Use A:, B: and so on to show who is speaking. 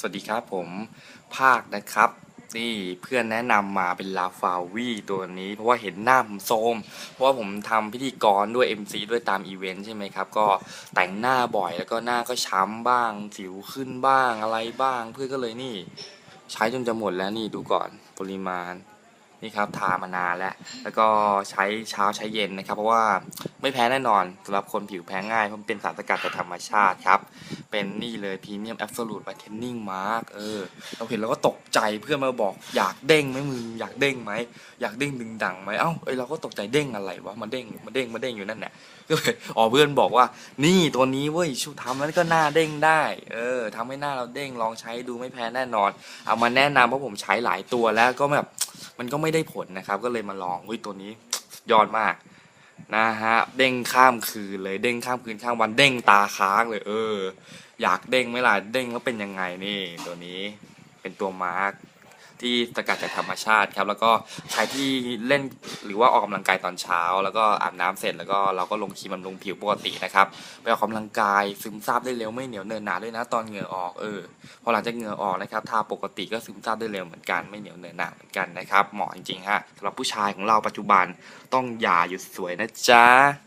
A: สวัสดีครับผมภาคนะครับ นี่เพื่อนแนะนำมาเป็นลาฟาวีตัวนี้ เพราะว่าเห็นหน้าผมโทรมเพราะว่าผมทำพิธีกรด้วย MC ด้วยตามอีเวนต์ใช่ไหมครับ ก็แต่งหน้าบ่อยแล้วก็หน้าก็ช้ำบ้าง สิวขึ้นบ้างอะไรบ้าง เพื่อนก็เลยนี่ ใช้จนจะหมดแล้วนี่ดูก่อนปริมาณ นี่ครับทามานานแล้ว แล้วก็ใช้เช้าใช้เย็นนะครับ เพราะว่าไม่แพ้แน่นอนสำหรับคนผิวแพ้ง่ายเพราะมันเป็นสารสกัดจากธรรมชาติครับ เป็นนี่เลยพรีเมียมแอบสูตไวท์เทนนิ่งมาร์กเออ เราเห็นเราก็ตกใจเพื่อนมาบอกอยากเด้งไหมมึงอยากเด้งไหมอยากเด้งดึงดังไหมเอ้าเอ้ยเราก็ตกใจเด้งอะไรวะมาเด้งมาเด้งมาเด้งอยู่นั่นแหละก็เลยอ๋อเพื่อนบอกว่า นี่ตัวนี้เว้ยชูทำแล้วก็หน้าเด้งได้ เออทำให้หน้าเราเด้งลองใช้ดูไม่แพ้แน่นอน เอามาแนะนำเพราะผมใช้หลายตัวแล้วก็แบบ มันก็ไม่ได้ผลนะครับ ก็เลยมาลองเฮ้ยตัวนี้ยอดมากนะฮะเด้งข้ามคืนเลยเด้งข้ามคืนข้ามวันเด้งตาค้างเลย เออ อยากเด้งไหมล่ะเด้งแล้วเป็นยังไงนี่ ตัวนี้เป็นตัวมาร์ก ที่สกัดจากธรรมชาติครับแล้วก็ใครที่เล่นหรือว่าออกกำลังกายตอนเช้า แล้วก็อาบน้ำเสร็จแล้วก็เราก็ลงครีมบำรุงผิวปกตินะครับไปออกกำลังกายซึมซาบได้เร็วไม่เหนียวเนินหนาด้วยนะ ตอนเหงื่อออกเออพอหลังจากเหงื่อออกนะครับทาปกติก็ซึมซาบได้เร็วเหมือนกันไม่เหนียวเนินหนาเหมือนกันนะครับเหมาะจริงๆฮะสำหรับผู้ชายของเราปัจจุบันต้องอย่าหยุดสวยนะจ๊ะ